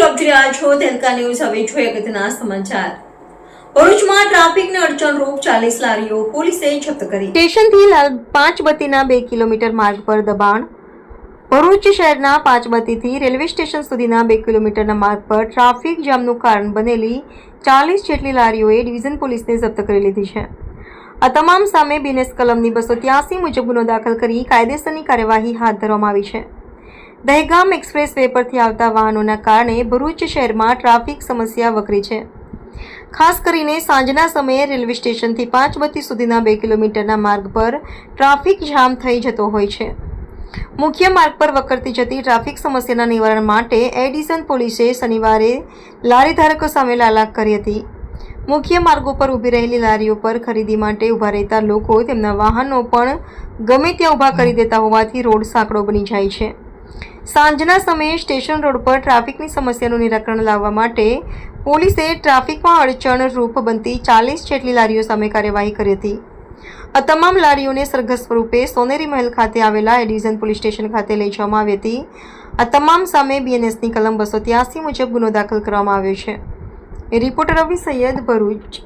આપ જોઈ રહ્યા છો તેલકા ન્યૂઝ. હવે જોઈએ અગત્યના સમાચાર. ભરૂચમાં ટ્રાફિકને અડચણરૂપ ચાલીસ લારીઓ પોલીસે જપ્ત કરી. સ્ટેશનથી લાલ પાંચબત્તીના બે કિલોમીટર માર્ગ પર દબાણ. ભરૂચ શહેરના પાંચબત્તીથી રેલવે સ્ટેશન સુધીના બે કિલોમીટરના માર્ગ પર ટ્રાફિક જામનું કારણ બનેલી ચાલીસ જેટલી લારીઓએ ડિવિઝન પોલીસને જપ્ત કરી લીધી છે. આ તમામ સામે બિનેસ કલમની બસો ત્યાસી મુજબ ગુનો દાખલ કરી કાયદેસરની કાર્યવાહી હાથ ધરવામાં આવી છે. દહેગામ એક્સપ્રેસ વે પરથી આવતા વાહનોના કારણે ભરૂચ શહેરમાં ટ્રાફિક સમસ્યા વકરી છે. ખાસ કરીને સાંજના સમયે રેલવે સ્ટેશનથી પાંચ બત્તી સુધીના બે કિલોમીટરના માર્ગ પર ટ્રાફિક જામ થઈ જતો હોય છે. મુખ્ય માર્ગ પર વકરતી જતી ટ્રાફિક સમસ્યાના નિવારણ માટે એડિસન પોલીસે શનિવારે લારી ધારકો સામે લાલાક કરી હતી. મુખ્ય માર્ગો પર ઊભી રહેલી લારીઓ પર ખરીદી માટે ઊભા રહેતા લોકો તેમના વાહનો પણ ગમે ત્યાં ઊભા કરી દેતા હોવાથી રોડ સાંકડો બની જાય છે. સાંજના સમયે સ્ટેશન રોડ પર ટ્રાફિકની સમસ્યાનું નિરાકરણ લાવવા માટે પોલીસે ટ્રાફિકમાં અડચણ રૂપ બનતી ચાલીસ જેટલી લારીઓ સામે કાર્યવાહી કરી હતી. આ તમામ લારીઓને સરઘસ સ્વરૂપે સોનેરી મહેલ ખાતે આવેલા એડિઝન પોલીસ સ્ટેશન ખાતે લઈ જવામાં આવી હતી. આ તમામ સામે બીએનએસની કલમ બસો ત્યાસી મુજબ ગુનો દાખલ કરવામાં આવ્યો છે. રિપોર્ટર રવિ સૈયદ ભરૂચ.